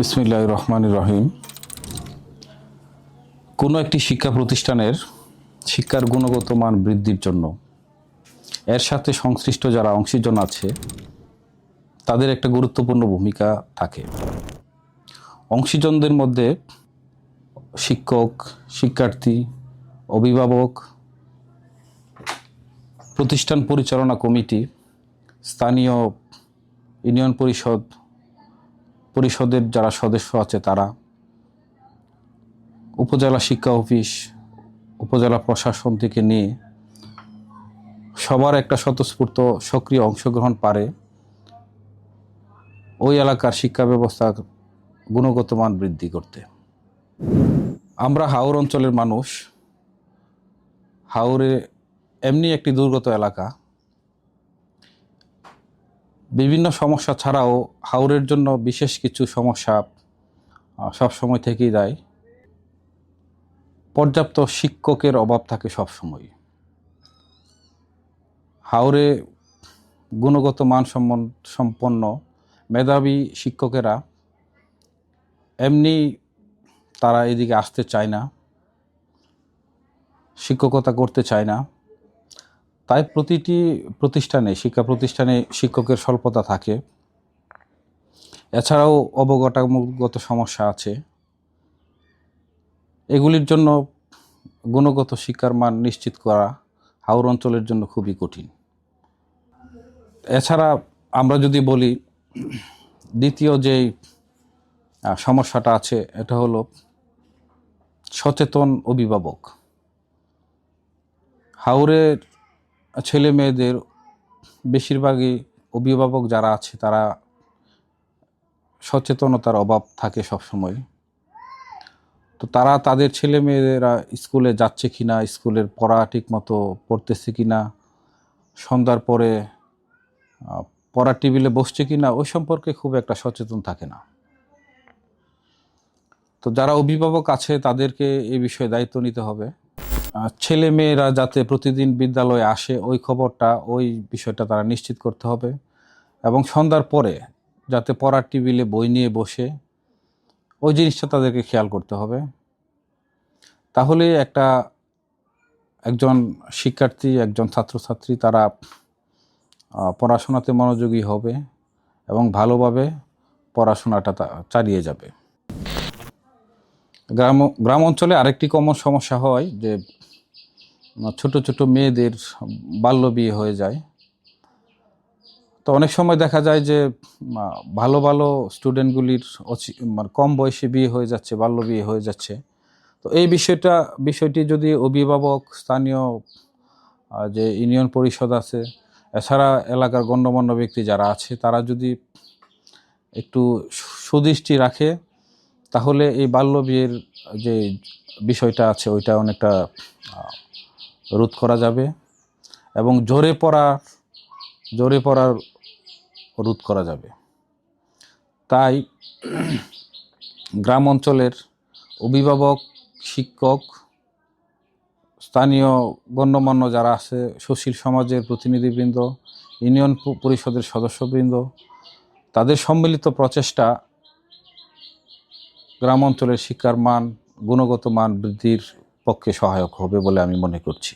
বিসমিল্লাহ রহমান রহিম। কোনো একটি শিক্ষা প্রতিষ্ঠানের শিক্ষার গুণগত মান বৃদ্ধির জন্য এর সাথে সংশ্লিষ্ট যারা অংশীজন আছে, তাদের একটা গুরুত্বপূর্ণ ভূমিকা থাকে। অংশীজনদের মধ্যে শিক্ষক, শিক্ষার্থী, অভিভাবক, প্রতিষ্ঠান পরিচালনা কমিটি, স্থানীয় ইউনিয়ন পরিষদ পরিষদের যারা সদস্য আছে তারা উপজেলা শিক্ষা অফিস, উপজেলা প্রশাসন থেকে নিয়ে সবার একটা স্বতঃস্ফূর্ত সক্রিয় অংশগ্রহণ পারে, ওই এলাকার শিক্ষা ব্যবস্থা গুণগত মান বৃদ্ধি করতে। আমরা হাওর অঞ্চলের মানুষ, হাওরে এমনি একটি দুর্গত এলাকা। বিভিন্ন সমস্যা ছাড়াও হাওরের জন্য বিশেষ কিছু সমস্যা সব সময় থেকেই দেয় পর্যাপ্ত শিক্ষকের অভাব থাকে সব সময়। হাওরে গুণগত মান সম্পন্ন মেধাবী শিক্ষকেরা এমনি তারা এদিকে আসতে চায় না, শিক্ষকতা করতে চায় না। তাই প্রতিটি প্রতিষ্ঠানে, শিক্ষা প্রতিষ্ঠানে শিক্ষকের স্বল্পতা থাকে। এছাড়াও অবকাঠামোগত সমস্যা আছে। এগুলির জন্য গুণগত শিক্ষার মান নিশ্চিত করা হাওর অঞ্চলের জন্য খুবই কঠিন। এছাড়া আমরা যদি বলি, দ্বিতীয় যে সমস্যাটা আছে, এটা হলো সচেতন অভিভাবক। হাওরের ছেলে মেয়েদের বেশিরভাগই অভিভাবক যারা আছে, তারা সচেতনতার অভাব থাকে সবসময়। তো তারা তাদের ছেলে মেয়েরা স্কুলে যাচ্ছে কি না স্কুলের পড়া ঠিক মতো পড়তেছে কিনা, সন্ধ্যার পরে পড়ার টেবিলে বসছে কি না ওই সম্পর্কে খুব একটা সচেতন থাকে না। তো যারা অভিভাবক আছে, তাদেরকে এই বিষয়ে দায়িত্ব নিতে হবে। ছেলে মেয়েরা যাতে প্রতিদিন বিদ্যালয়ে আসে, ওই খবরটা, ওই বিষয়টা তারা নিশ্চিত করতে হবে। এবং সন্ধ্যার পরে যাতে পড়ার টেবিলে বই নিয়ে বসে, ওই জিনিসটা তাদেরকে খেয়াল করতে হবে। তাহলে একটা, একজন শিক্ষার্থী, একজন ছাত্রছাত্রী তারা পড়াশোনাতে মনোযোগী হবে এবং ভালোভাবে পড়াশোনাটা চালিয়ে যাবে। গ্রাম গ্রাম অঞ্চলে আরেকটি কমন সমস্যা হয় যে ছোট ছোট মেয়েদের বাল্য বিয়ে হয়ে যায়। তো অনেক সময় দেখা যায় যে ভালো ভালো স্টুডেন্টগুলির মানে কম বয়সে বিয়ে হয়ে যাচ্ছে, বাল্য বিয়ে হয়ে যাচ্ছে। তো এই বিষয়টা, বিষয়টি যদি অভিভাবক, স্থানীয় যে ইউনিয়ন পরিষদ আছে, এছাড়া এলাকার গণ্যমান্য ব্যক্তি যারা আছে, তারা যদি একটু সুদৃষ্টি রাখে তাহলে এই বাল্য বিয়ের যে বিষয়টা আছে, ওইটা অনেকটা রোধ করা যাবে এবং জোরে পড়ার জোরে পড়ার রোধ করা যাবে। তাই গ্রাম অঞ্চলের অভিভাবক, শিক্ষক, স্থানীয় গণ্যমান্য যারা আছে, সুশীল সমাজের প্রতিনিধিবৃন্দ, ইউনিয়ন পরিষদের সদস্যবৃন্দ, তাদের সম্মিলিত প্রচেষ্টা গ্রাম অঞ্চলের শিক্ষার মান গুণগত মান বৃদ্ধির পক্ষে সহায়ক হবে বলে আমি মনে করছি।